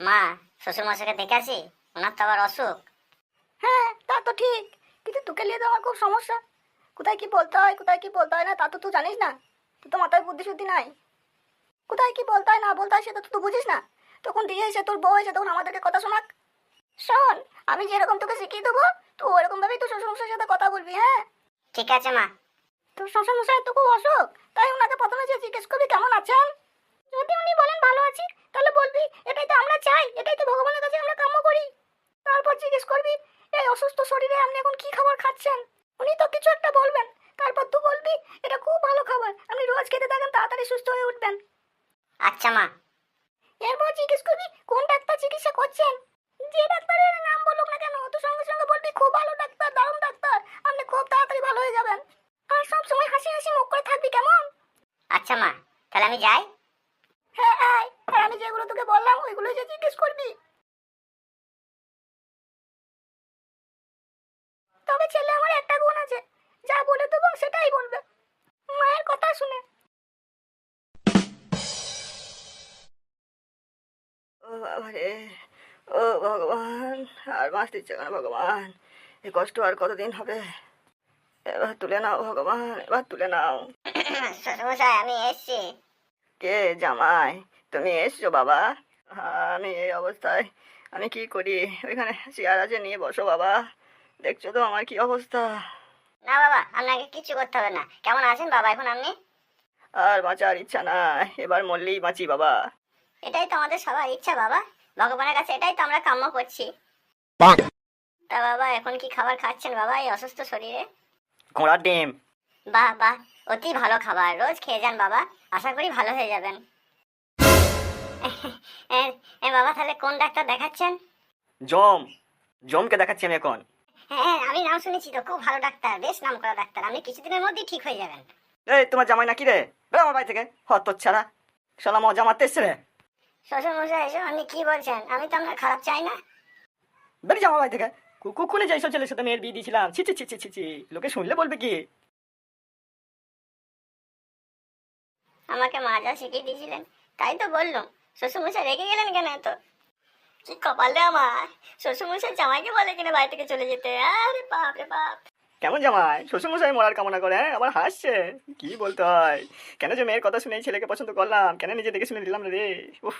মা শ্বশুর মশাইকে দেখে আসি ওনার তো আবার অসুখ। হ্যাঁ তা তো ঠিক কিন্তু তোকে নিয়ে তো আমার খুব সমস্যা। কোথায় কি বলতে হয় কোথায় কি বলতে হয় না তা তো তুই জানিস না। তুই তো মাথায় বুদ্ধি শুদ্ধি নাই। কোথায় কি বলতে হয় না বলতে হয় সেটা তো তুই বুঝিস না। তখন দিয়ে এসে তোর বউ এসে তখন আমাদেরকে কথা শোনাক। শোন আমি যেরকম তোকে শিখিয়ে দেবো তুই ওরকম ভাবেই তোর শ্বশুরমশাইয়ের সাথে কথা বলবি হ্যাঁ? ঠিক আছে মা। তোর শ্বশুরমশাই তো খুব অসুখ তাই ওনাকে প্রথমে যে জিজ্ঞেস করবি কেমন আছেন? যদি উনি বলেন ভালো আছি তাহলে বলবি এটাই তো আমরা চাই এটাই তো ভগবানের কাছে আমরা কাম্য করি। তারপর জিজ্ঞেস করবি এই অসুস্থ শরীরে আপনি এখন কি খাবার খাচ্ছেন? উনি তো কিছু একটা বলবেন তারপর তুই বলবি এটা খুব ভালো খাবার আপনি রোজ খেতে থাকেন তাড়াতাড়ি সুস্থ হয়ে উঠবেন। আচ্ছা মা। এরপর জিজ্ঞেস করবি কোন ডাক্তার চিকিৎসা করছেন? যে ডাক্তারের নাম বলুক না কেন তুই সঙ্গে সঙ্গে বলবি খুব ভালো ডাক্তার দারুণ ডাক্তার আপনি খুব তাড়াতাড়ি ভালো হয়ে যাবেন। আর সব সময় হাসি হাসি মুখ করে থাকবি কেমন? আচ্ছা মা তাহলে আমি যাই। হ্যাঁ আয়। আর আমি যেগুলো তোকে বললাম ওইগুলো যে জিজ্ঞেস করবি। তবে ছেলে আমার একটা গুণ আছে। যা বলে দেবো সেটাই বলবে। মায়ের কথা শুনে। ও বাবা ও ভগবান আর বাঁচতে ইচ্ছে করে না ভগবান। এই কষ্ট আর কতদিন হবে? এবার তুলে নাও ভগবান এবার তুলে নাও। শ্বশুর আমি এসছি। কে জামাই? তুমি এসছো বাবা। আমি এই অবস্থায় আমি কি করি? ওইখানে চেয়ার আছে নিয়ে বসো বাবা। দেখছ তো আমার কি অবস্থা? না বাবা আপনাকে কিছু করতে হবে না। কেমন আছেন বাবা এখন আপনি? আর বাঁচার ইচ্ছা নাই। এবার মরলেই বাঁচি বাবা। এটাই তো আমাদের সবার ইচ্ছা বাবা। ভগবানের কাছে এটাই তো আমরা কাম্য করছি। তা বাবা এখন কি খাবার খাচ্ছেন বাবা এই অসুস্থ শরীরে? ঘোড়ার ডিম। বাহ বাহ। অতি ভালো খাবার। রোজ খেয়ে যান বাবা। আশা করি ভালো হয়ে যাবেন। বাবা তাহলে কোন ডাক্তার দেখাচ্ছেন? জম। জমকে দেখাচ্ছি আমি এখন। হ্যাঁ আমি নাম শুনেছি তো খুব ভালো ডাক্তার বেশ নাম করা ডাক্তার। আপনি কিছুদিনের মধ্যেই ঠিক হয়ে যাবেন। এই তোমার জামাই নাকি রে? বেরো আমার বাড়ি থেকে। হত ছাড়া। শালা মজা মারতে এসছে রে। শ্বশুর মশাই এসব আপনি কি বলছেন? আমি তো আপনার খারাপ চাই না। বেরিয়ে যাও আমার বাড়ি থেকে। কুকুনে যে এইসব ছেলের সাথে মেয়ের বিয়ে দিয়েছিলাম। ছি ছি ছি ছি। লোকে শুনলে বলবে কি? আমাকে মাজা শিখিয়ে দিয়েছিলেন, তাই তো বললাম। শ্বশুর মশাই রেগে গেলেন কেন এত? কি কপালে আমার? শ্বশুর মশাই জামাইকে বলে কিনা বাড়ি থেকে চলে যেতে? আরে বাপ রে বাপ। কেমন জামাই? শ্বশুরমশাই মরার কামনা করে হ্যাঁ? আবার হাসছে। কি বলতে হয়? কেন যে মেয়ের কথা শুনে ছেলেকে পছন্দ করলাম? কেন নিজে দেখে শুনে দিলাম রে? উফ।